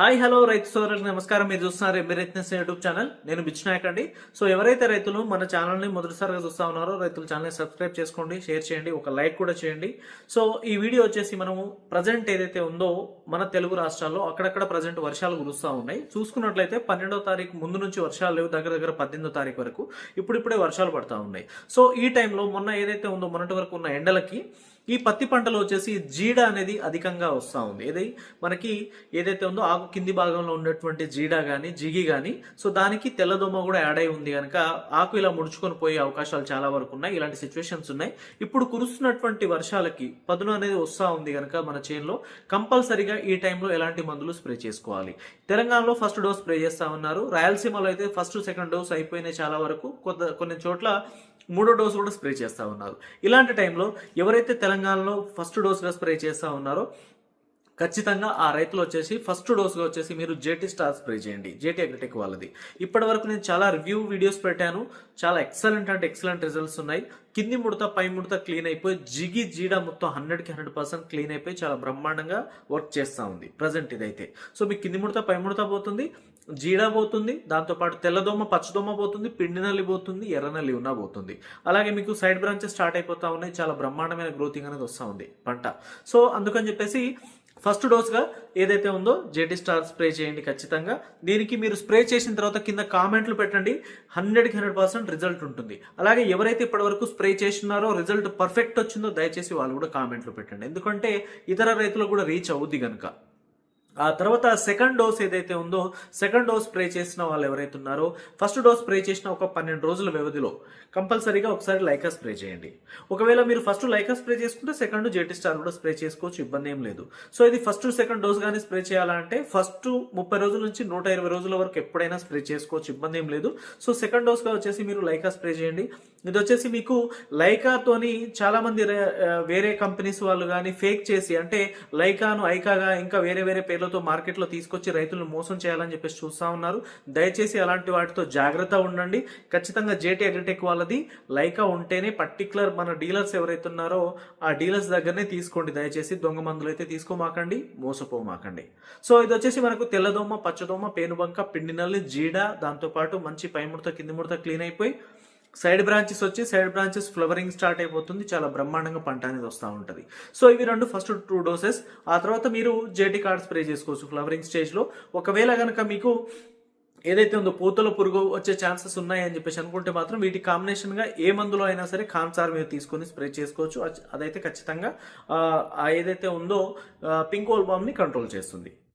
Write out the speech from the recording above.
Hi hello రైతు సోదరులకు నమస్కారం. మీరు చూస్తున్నారు ఎంబీ యూట్యూబ్ ఛానల్. నేను బిచ్నాయక్ అండి. సో ఎవరైతే రైతులు మన ఛానల్ని మొదటిసారిగా చూస్తా ఉన్నారో రైతుల ఛానల్ని సబ్స్క్రైబ్ చేసుకోండి షేర్ చేయండి ఒక లైక్ కూడా చేయండి. సో ఈ వీడియో వచ్చేసి మనము ప్రజెంట్ ఏదైతే ఉందో మన తెలుగు రాష్ట్రాల్లో అక్కడక్కడ ప్రజెంట్ వర్షాలు కురుస్తూ ఉన్నాయి. చూసుకున్నట్లయితే పన్నెండో తారీఖు ముందు నుంచి వర్షాలు లేవు దగ్గర దగ్గర పద్దెనిమిదో తారీఖు వరకు. ఇప్పుడిప్పుడే వర్షాలు పడతా ఉన్నాయి. సో ఈ టైంలో మొన్న ఏదైతే ఉందో మొన్నటి వరకు ఉన్న ఎండలకి ఈ పత్తి పంటలో వచ్చేసి జీడ అనేది అధికంగా వస్తూ ఉంది. ఏది? మనకి ఏదైతే ఉందో ఆకు కింది భాగంలో ఉన్నటువంటి జీడ కానీ జిగి కానీ సో దానికి తెల్లదోమ కూడా యాడ్ అయి ఉంది కనుక ఆకు ఇలా ముడుచుకొని పోయే అవకాశాలు చాలా వరకు ఉన్నాయి. ఇలాంటి సిచ్యువేషన్స్ ఉన్నాయి. ఇప్పుడు కురుస్తున్నటువంటి వర్షాలకి పదును అనేది వస్తూ ఉంది కనుక మన చేనులో కంపల్సరిగా ఈ టైంలో ఎలాంటి మందులు స్ప్రే చేసుకోవాలి. తెలంగాణలో ఫస్ట్ డోస్ స్ప్రే చేస్తా ఉన్నారు. రాయలసీమలో అయితే ఫస్ట్ సెకండ్ డోస్ అయిపోయినాయి చాలా వరకు. కొంత కొన్ని చోట్ల మూడో డోస్ కూడా స్ప్రే చేస్తూ ఉన్నారు. ఇలాంటి టైంలో ఎవరైతే తెలంగాణలో ఫస్ట్ డోస్గా స్ప్రే చేస్తూ ఉన్నారో. ఖచ్చితంగా ఆ రైతులు వచ్చేసి ఫస్ట్ డోస్గా వచ్చేసి మీరు జేటీ స్టార్ స్ప్రే చేయండి. జేటీ అగ్రిటెక్ వాళ్ళది. ఇప్పటి వరకు నేను చాలా రివ్యూ వీడియోస్ పెట్టాను. చాలా ఎక్సలెంట్ అంటే ఎక్సలెంట్ రిజల్ట్స్ ఉన్నాయి. కింది ముడత పై ముడత క్లీన్ అయిపోయి జిగి జీడ మొత్తం హండ్రెడ్కి హండ్రెడ్ పర్సెంట్ క్లీన్ అయిపోయి చాలా బ్రహ్మాండంగా వర్క్ చేస్తూ ఉంది. ప్రజెంట్ ఇదైతే. సో మీకు కింది ముడత పై ముడత పోతుంది. జీడ పోతుంది. దాంతోపాటు తెల్లదోమ పచ్చదోమ పోతుంది. పిండి నల్లి పోతుంది. ఎర్ర నల్లి ఉన్నా పోతుంది. అలాగే మీకు సైడ్ బ్రాంచెస్ స్టార్ట్ అయిపోతా ఉన్నాయి. చాలా బ్రహ్మాండమైన గ్రోతింగ్ అనేది వస్తూ ఉంది. పంట. సో అందుకని చెప్పేసి ఫస్ట్ డోస్గా ఏదైతే ఉందో జేటీ స్టార్ స్ప్రే చేయండి ఖచ్చితంగా. దీనికి మీరు స్ప్రే చేసిన తర్వాత కింద కామెంట్లు పెట్టండి. హండ్రెడ్కి హండ్రెడ్ పర్సెంట్ రిజల్ట్ ఉంటుంది. అలాగే ఎవరైతే ఇప్పటివరకు స్ప్రే చేస్తున్నారో రిజల్ట్ పర్ఫెక్ట్ వచ్చిందో దయచేసి వాళ్ళు కూడా కామెంట్లు పెట్టండి. ఎందుకంటే ఇతర రైతులకు కూడా రీచ్ అవుద్ది కనుక ఆ తర్వాత సెకండ్ డోస్ ఏదైతే ఉందో సెకండ్ డోస్ స్ప్రే చేసిన వాళ్ళు ఎవరైతే ఉన్నారో ఫస్ట్ డోస్ స్ప్రే చేసిన ఒక పన్నెండు రోజుల వ్యవధిలో కంపల్సరీగా ఒకసారి లైకా స్ప్రే చేయండి. ఒకవేళ మీరు ఫస్ట్ లైకా స్ప్రే చేసుకుంటే సెకండ్ జెటి స్టార్ కూడా స్ప్రే చేసుకోవచ్చు ఇబ్బంది ఏం లేదు. సో ఇది ఫస్ట్ సెకండ్ డోస్ కానీ స్ప్రే చేయాలంటే ఫస్ట్ ముప్పై రోజుల నుంచి నూట ఇరవై రోజుల వరకు ఎప్పుడైనా స్ప్రే చేసుకోవచ్చు ఇబ్బంది ఏం లేదు. సో సెకండ్ డోస్గా వచ్చేసి మీరు లైకా స్ప్రే చేయండి. ఇది వచ్చేసి మీకు లైకాతోని చాలా మంది వేరే కంపెనీస్ వాళ్ళు కానీ ఫేక్ చేసి అంటే లైకాను ఐకాగా ఇంకా వేరే వేరే పేర్లు పేర్లతో మార్కెట్లో తీసుకొచ్చి రైతులను మోసం చేయాలని చెప్పేసి చూస్తా ఉన్నారు. దయచేసి అలాంటి వాటితో జాగ్రత్త ఉండండి. ఖచ్చితంగా జేటీ అగ్రిటెక్ వాళ్ళది లైకా ఉంటేనే పర్టికులర్ మన డీలర్స్ ఎవరైతే ఉన్నారో ఆ డీలర్స్ దగ్గరనే తీసుకోండి. దయచేసి దొంగ మందులు అయితే తీసుకోమాకండి మోసపోమాకండి. సో ఇది వచ్చేసి మనకు తెల్లదోమ పచ్చదోమ పేనుబంక పిండి నల్లి జీడ దాంతోపాటు మంచి పై ముడత కింది ముడత క్లీన్ అయిపోయి సైడ్ బ్రాంచెస్ వచ్చి సైడ్ బ్రాంచెస్ ఫ్లవరింగ్ స్టార్ట్ అయిపోతుంది. చాలా బ్రహ్మాండంగా పంట అనేది వస్తూ ఉంటుంది. సో ఇవి రెండు ఫస్ట్ టూ డోసెస్. ఆ తర్వాత మీరు జేటీ కార్డ్ స్ప్రే చేసుకోవచ్చు ఫ్లవరింగ్ స్టేజ్లో ఒకవేళ కనుక మీకు ఏదైతే ఉందో పూతల పురుగు వచ్చే ఛాన్సెస్ ఉన్నాయని చెప్పేసి అనుకుంటే మాత్రం వీటి కాంబినేషన్గా ఏ మందులో అయినా సరే కాన్సార్ మీరు తీసుకొని స్ప్రే చేసుకోవచ్చు. అదైతే ఖచ్చితంగా ఏదైతే ఉందో పింక్ ఓల్బామ్ని కంట్రోల్ చేస్తుంది.